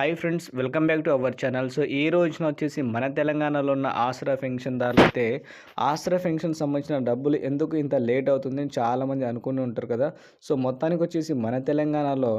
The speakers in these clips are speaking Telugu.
Hi friends welcome back to our channel. So ఈ రోజున వచ్చేసి మన తెలంగాణలో ఉన్న ఆసరా పెన్షన్దారులు అయితే ఆసరా పెన్షన్ సంబంధించిన డబ్బులు ఎందుకు ఇంత లేట్ అవుతుంది అని చాలామంది అనుకుని ఉంటారు కదా. సో మొత్తానికి వచ్చేసి మన తెలంగాణలో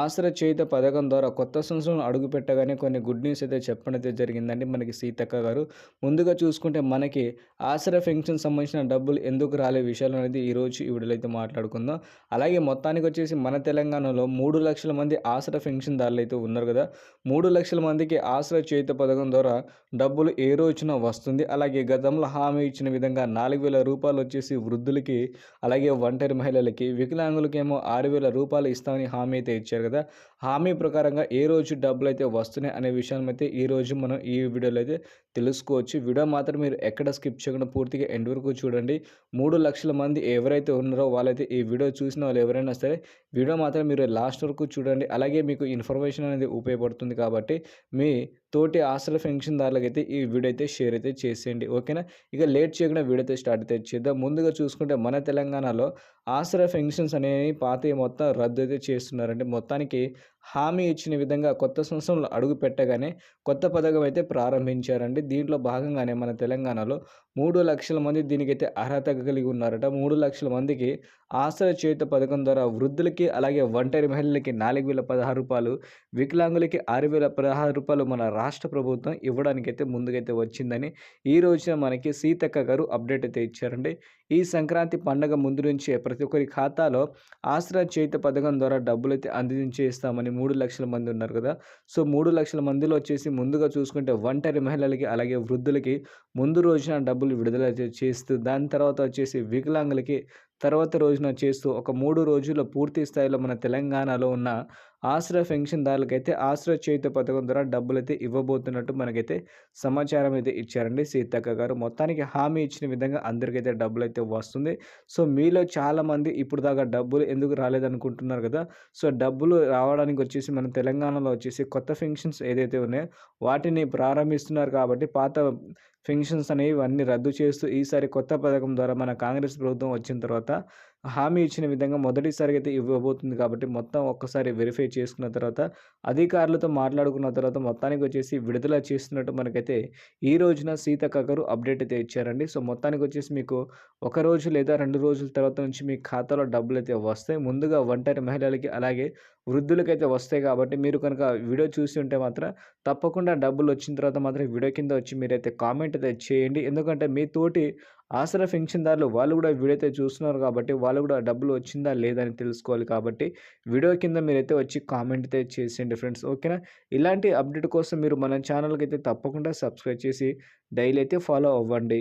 ఆసరా చేయుత పథకం ద్వారా కొత్త సంవత్సరం అడుగు పెట్టగానే కొన్ని గుడ్ న్యూస్ అయితే చెప్పడం అయితే జరిగిందండి మనకి సీతక్క గారు. ముందుగా చూసుకుంటే మనకి ఆసరా పెన్షన్ సంబంధించిన డబ్బులు ఎందుకు రాలే విషయాలు అనేది ఈరోజు ఈ వీడియోలో అయితే మాట్లాడుకుందాం. అలాగే మొత్తానికి వచ్చేసి మన తెలంగాణలో మూడు లక్షల మంది ఆసరా పెన్షన్దారులు అయితే ఉన్నారు కదా. మూడు లక్షల మందికి ఆశ్రయ చేత పథకం ద్వారా డబ్బులు ఏ రోజున వస్తుంది? అలాగే గతంలో హామీ ఇచ్చిన విధంగా నాలుగు వేల రూపాయలు వచ్చేసి వృద్ధులకి అలాగే ఒంటరి మహిళలకి వికలాంగులకేమో ఆరు వేల రూపాయలు ఇస్తామని హామీ అయితే ఇచ్చారు కదా. హామీ ప్రకారంగా ఏ రోజు డబ్బులు అయితే వస్తున్నాయి అనే విషయాన్ని అయితే ఈ రోజు మనం ఈ వీడియోలో అయితే తెలుసుకోవచ్చు. వీడియో మాత్రం మీరు ఎక్కడ స్కిప్ చేయకుండా పూర్తిగా ఎండ్ వరకు చూడండి. మూడు లక్షల మంది ఎవరైతే ఉన్నారో వాళ్ళైతే ఈ వీడియో చూసిన వాళ్ళు ఎవరైనా సరే వీడియో మాత్రం మీరు లాస్ట్ వరకు చూడండి. అలాగే మీకు ఇన్ఫర్మేషన్ అనేది ఉపయోగపడుతుంది. సహాయపడుతుంది కాబట్టి మీ తోటి ఆశల పెన్షన్దారులకు అయితే ఈ వీడియో అయితే షేర్ అయితే చేసేయండి ఓకేనా? ఇక లేట్ చేయకుండా వీడియో అయితే స్టార్ట్ అయితే చేద్దాం. ముందుగా చూసుకుంటే మన తెలంగాణలో ఆసరా పెన్షన్స్ అనేవి పాత మొత్తం రద్దు అయితే చేస్తున్నారంటే మొత్తానికి హామీ ఇచ్చిన విధంగా కొత్త సంవత్సరంలో అడుగు పెట్టగానే కొత్త పథకం అయితే ప్రారంభించారండి. దీంట్లో భాగంగానే మన తెలంగాణలో మూడు లక్షల మంది దీనికైతే అర్హత కలిగి ఉన్నారట. మూడు లక్షల మందికి ఆసర చేత పథకం ద్వారా వృద్ధులకి అలాగే ఒంటరి మహిళలకి నాలుగు వేల పదహారు రూపాయలు వికలాంగులకి ఆరు వేల పదహారు రూపాయలు మన రాష్ట్ర ప్రభుత్వం ఇవ్వడానికైతే ముందుకైతే వచ్చిందని ఈ రోజున మనకి సీతక్క గారు అప్డేట్ అయితే ఇచ్చారండి. ఈ సంక్రాంతి పండగ ముందు నుంచి ప్రతి ఒక్కరి ఖాతాలో ఆసరా చేత పథకం ద్వారా డబ్బులు అయితే అందించేస్తామని మూడు లక్షల మంది ఉన్నారు కదా. సో మూడు లక్షల మందిలో వచ్చేసి ముందుగా చూసుకుంటే ఒంటరి మహిళలకి అలాగే వృద్ధులకి ముందు రోజున డబ్బులు విడుదల చేస్తూ దాని తర్వాత వచ్చేసి వికలాంగులకి తర్వాత రోజున చేస్తూ ఒక మూడు రోజుల్లో పూర్తి స్థాయిలో మన తెలంగాణలో ఉన్న ఆశ్రయ పెన్షన్దారులకైతే ఆశ్రయ చేయుత పథకం ద్వారా డబ్బులు అయితే ఇవ్వబోతున్నట్టు మనకైతే సమాచారం అయితే ఇచ్చారండి. సీతక్క గారు మొత్తానికి హామీ ఇచ్చిన విధంగా అందరికైతే డబ్బులు అయితే వస్తుంది. సో మీలో చాలామంది ఇప్పుడు దాకా డబ్బులు ఎందుకు రాలేదనుకుంటున్నారు కదా? సో డబ్బులు రావడానికి వచ్చేసి మన తెలంగాణలో వచ్చేసి కొత్త ఫెన్షన్స్ ఏదైతే ఉన్నాయో వాటిని ప్రారంభిస్తున్నారు కాబట్టి పాత ఫెన్షన్స్ అనేవి అన్నీ రద్దు చేస్తూ ఈసారి కొత్త పథకం ద్వారా మన కాంగ్రెస్ ప్రభుత్వం వచ్చిన తర్వాత హామీ ఇచ్చిన విధంగా మొదటిసారి అయితే ఇవ్వబోతుంది కాబట్టి మొత్తం ఒక్కసారి వెరిఫై చేసుకున్న తర్వాత అధికారులతో మాట్లాడుకున్న తర్వాత మొత్తానికి వచ్చేసి విడుదల చేస్తున్నట్టు మనకైతే ఈ రోజున సీతక్క గారు అప్డేట్ అయితే ఇచ్చారండి. సో మొత్తానికి వచ్చేసి మీకు ఒక రోజు లేదా రెండు రోజుల తర్వాత నుంచి మీ ఖాతాలో డబ్బులు అయితే వస్తాయి. ముందుగా ఒంటరి మహిళలకి అలాగే వృద్ధులకైతే వస్తాయి కాబట్టి మీరు కనుక వీడియో చూసి ఉంటే మాత్రం తప్పకుండా డబ్బులు వచ్చిన తర్వాత మాత్రం వీడియో కింద వచ్చి మీరైతే కామెంట్ అయితే చేయండి. ఎందుకంటే మీ తోటి ఆసరా పెన్షన్దారులు వాళ్ళు కూడా వీడైతే చూస్తున్నారు కాబట్టి వాళ్ళు కూడా డబ్బులు వచ్చిందా లేదని తెలుసుకోవాలి కాబట్టి వీడియో కింద మీరైతే వచ్చి కామెంట్ అయితే చేసేయండి ఫ్రెండ్స్. ఓకేనా? ఇలాంటి అప్డేట్ కోసం మీరు మన ఛానల్కి అయితే తప్పకుండా సబ్స్క్రైబ్ చేసి డైలీ అయితే ఫాలో అవ్వండి.